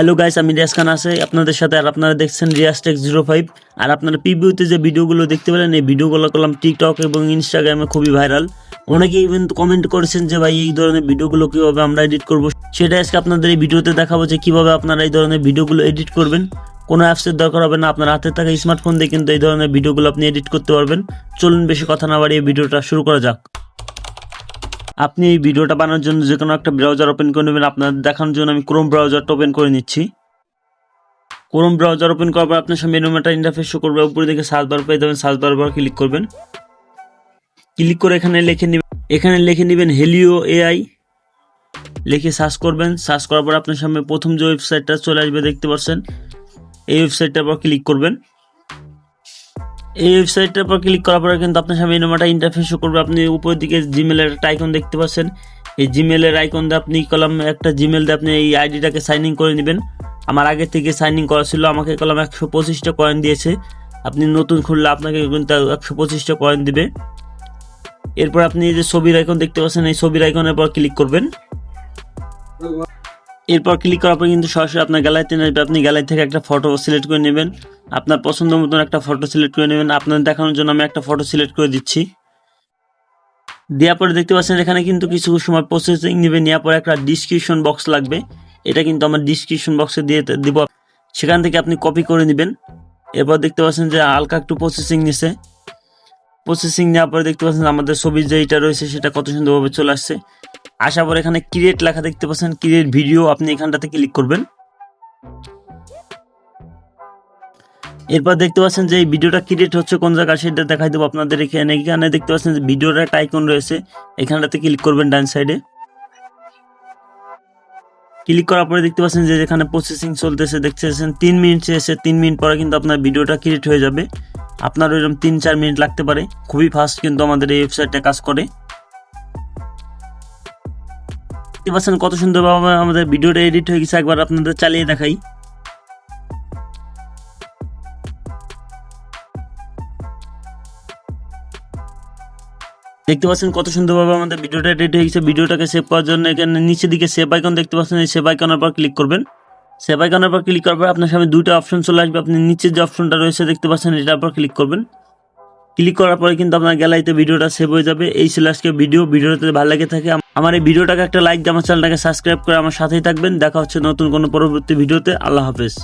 Hello guys আমি রিয়াজ খান আছে। আপনাদের সাথে আর আপনারা দেখছেন রিয়াজ টেক জিরো ফাইভ আর আপনারা পিবিউতে যে ভিডিওগুলো দেখতে পেলেন, এই ভিডিওগুলো করলাম টিকটক এবং ইনস্টাগ্রামে খুবই ভাইরাল অনেকে কিন্তু কমেন্ট করেছেন যে, ভাই, এই ধরনের ভিডিওগুলো কীভাবে আমরা এডিট করব? সেটা আজকে আপনাদের এই ভিডিওতে দেখাবো যে, কীভাবে আপনারা এই ধরনের ভিডিওগুলো এডিট করবেন। কোনো অ্যাপসের দরকার হবে না, আপনার হাতে থাকা স্মার্টফোন দিয়ে কিন্তু এই ধরনের ভিডিওগুলো আপনি এডিট করতে পারবেন। চলুন, বেশি কথা না বাড়িয়ে ভিডিওটা শুরু করা যাক। আপনি এই ভিডিওটা বানানোর জন্য যে কোনো একটা ব্রাউজার ওপেন করে নেবেন। আপনাদের দেখানোর জন্য আমি ক্রোম ব্রাউজারটা ওপেন করে নিচ্ছি। ক্রোম ব্রাউজার ওপেন করার পর আপনার সামনে একটা ইন্টারফেস শো করবে। উপরে দিকে সার্চ বার পেয়ে যাবেন। সার্চ বার ক্লিক করবেন। ক্লিক করে এখানে লিখে নেবেন। এখানে লিখে নেবেন হেলিও এআই লিখে সার্চ করবেন। সার্চ করার পর আপনার সামনে প্রথম যে ওয়েবসাইটটা চলে আসবে, দেখতে পাচ্ছেন। এই ওয়েবসাইটটার পর ক্লিক করবেন। এই ওয়েবসাইটটার পর ক্লিক করার পরে কিন্তু আপনার সামনে একটা ইন্টারফেস করবে। আপনি উপরের দিকে জিমেলের একটা আইকন দেখতে পাচ্ছেন। এই জিমেলের আইকন দিয়ে আপনি কলাম একটা জিমেল দিয়ে আপনি এই আইডিটাকে সাইন ইন করে নেবেন। আমার আগে থেকে সাইন ইন করা ছিল, আমাকে কলাম একশো পঁচিশটা কয়েন দিয়েছে। আপনি নতুন খুললে আপনাকে কিন্তু একশো পঁচিশটা কয়েন দিবে। এরপর আপনি যে ছবির আইকন দেখতে পাচ্ছেন, এই ছবির আইকনের পর ক্লিক করবেন। এরপর ক্লিক করার পর কিন্তু সরাসরি আপনার গ্যালারিতে নেবে আপনি গ্যালারি থেকে একটা ফটো সিলেক্ট করে নেবেন। আপনার পছন্দ মতন একটা ফটো সিলেক্ট করে নেবেন। আপনার দেখানোর জন্য আমি একটা ফটো সিলেক্ট করে দিচ্ছি। দেওয়ার পরে দেখতে পাচ্ছেন এখানে কিন্তু কিছু সময় প্রসেসিং নেবে নেওয়ার পরে একটা ডিসক্রিপশন বক্স লাগবে। এটা কিন্তু আমার ডিসক্রিপশন বক্সে দিয়ে দিব। সেখান থেকে আপনি কপি করে নেবেন। এরপর দেখতে পাচ্ছেন যে হালকা একটু প্রসেসিং নিছে। প্রসেসিং নেওয়ার পরে দেখতে পাচ্ছেন আমাদের ছবির যে এটা রয়েছে, সেটা কত সুন্দরভাবে চলে আসছে। আসার পর এখানে ক্রিয়েট লেখা দেখতে পাচ্ছেন। ক্রিয়েট ভিডিও আপনি এখানটাতে ক্লিক করবেন। এরপর দেখতে পাচ্ছেন যে এই ভিডিওটা ক্রিয়েট হচ্ছে কোন জায়গায়, সেটা দেখাই দেবো আপনাদের এখানে। এখানে দেখতে পাচ্ছেন যে ভিডিওর একটা আইকন রয়েছে। এখানটাতে ক্লিক করবেন ডান সাইডে ক্লিক করার পরে দেখতে পাচ্ছেন যে যেখানে প্রসেসিং চলতেছে, দেখতেছেন তিন মিনিট এসে তিন মিনিট পরে কিন্তু আপনার ভিডিওটা ক্রিয়েট হয়ে যাবে। আপনার এরকম তিন চার মিনিট লাগতে পারে। খুবই ফাস্ট কিন্তু আমাদের এই ওয়েবসাইটটা কাজ করে। দেখতে পাচ্ছেন কত সুন্দরভাবে আমাদের ভিডিওটা এডিট হয়ে গেছে। একবার আপনাদের চালিয়ে দেখাই। দেখতে পাচ্ছেন কত সুন্দরভাবে আমাদের ভিডিওটা এডিট হয়ে গেছে। ভিডিওটাকে সেভ করার জন্য এখানে নিচের দিকে সেভ আইকন দেখতে পাচ্ছেন। এই সেভ আইকনের পর ক্লিক করবেন। সেভ আইকনের পর ক্লিক করার পর আপনার সামনে দুটো অপশন চলে আসবে। আপনি নিচের যে অপশনটা রয়েছে দেখতে পাচ্ছেন, এটার পর ক্লিক করবেন। ক্লিক করার পরে কিন্তু আপনার গ্যালারিতে ভিডিওটা সেভ হয়ে যাবে। এই ছিল আজকে ভিডিও ভিডিওতে ভালো লাগে থাকে আমার এই ভিডিওটাকে একটা লাইক দিয়ে আমার চ্যানেলটাকে সাবস্ক্রাইব করে আমার সাথেই থাকবেন। দেখা হচ্ছে নতুন কোনো পরবর্তী ভিডিওতে আল্লাহ হাফেজ।